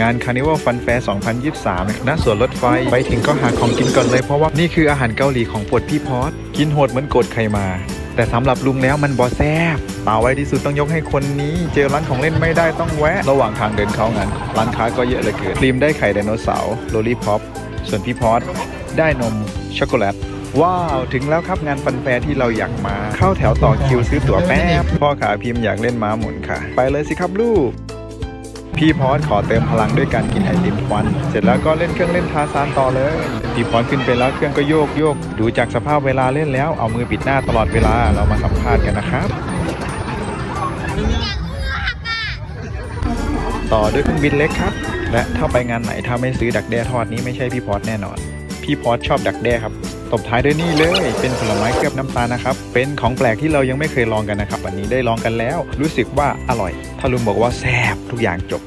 งาน Carnival Fun Fair 2023ณสวนรถไฟ ไปถึงก็หาของกินก่อนเลยเพราะว่านี่คืออาหารเกาหลีของโปรดพี่พอดกินโหดเหมือนโกรธใครมา แต่สำหรับลุงแล้วมันบอแซบตาไว้ที่สุดต้องยกให้คนนี้ เจอร้านของเล่นไม่ได้ต้องแวะ ระหว่างทางเดินเข้างาน ร้านค้าก็เยอะเหลือเกินครีมได้ไข่ไดโนเสาร์โลลี่พ็อปส่วนพี่พอดได้นมช็อกโกแลตว้าว ถึงแล้วครับงานฟันแฟร์ที่เราอยากมา เข้าแถวต่อคิวซื้อตั๋วแป๊บพ่อขาพิมพ์อยากเล่นม้าหมุนค่ะ ไปเลยสิครับลูก พี่พอดขอเติมพลังด้วยการกินไอติมควัน เสร็จแล้วก็เล่นเครื่องเล่นทาซานต่อเลย พี่พอดขึ้นไปแล้วเครื่องก็โยกโยก ดูจากสภาพเวลาเล่นแล้ว เอามือปิดหน้าตลอดเวลา เรามาสัมภาษณ์กันนะครับต่อด้วยเครื่องบินเล็กครับ และถ้าไปงานไหนถ้าไม่ซื้อดักแด้ทอดนี้ไม่ใช่พี่พอดแน่นอน พี่พอดชอบดักแด้ครับ ตบท้ายด้วยนี่เลย เป็นผลไม้เคลือบน้ำตาลนะครับ เป็นของแปลกที่เรายังไม่เคยลองกันนะครับ วันนี้ได้ลองกันแล้ว รู้สึกว่าอร่อยถ้าลุมบอกว่าแซ่บทุกอย่างจบ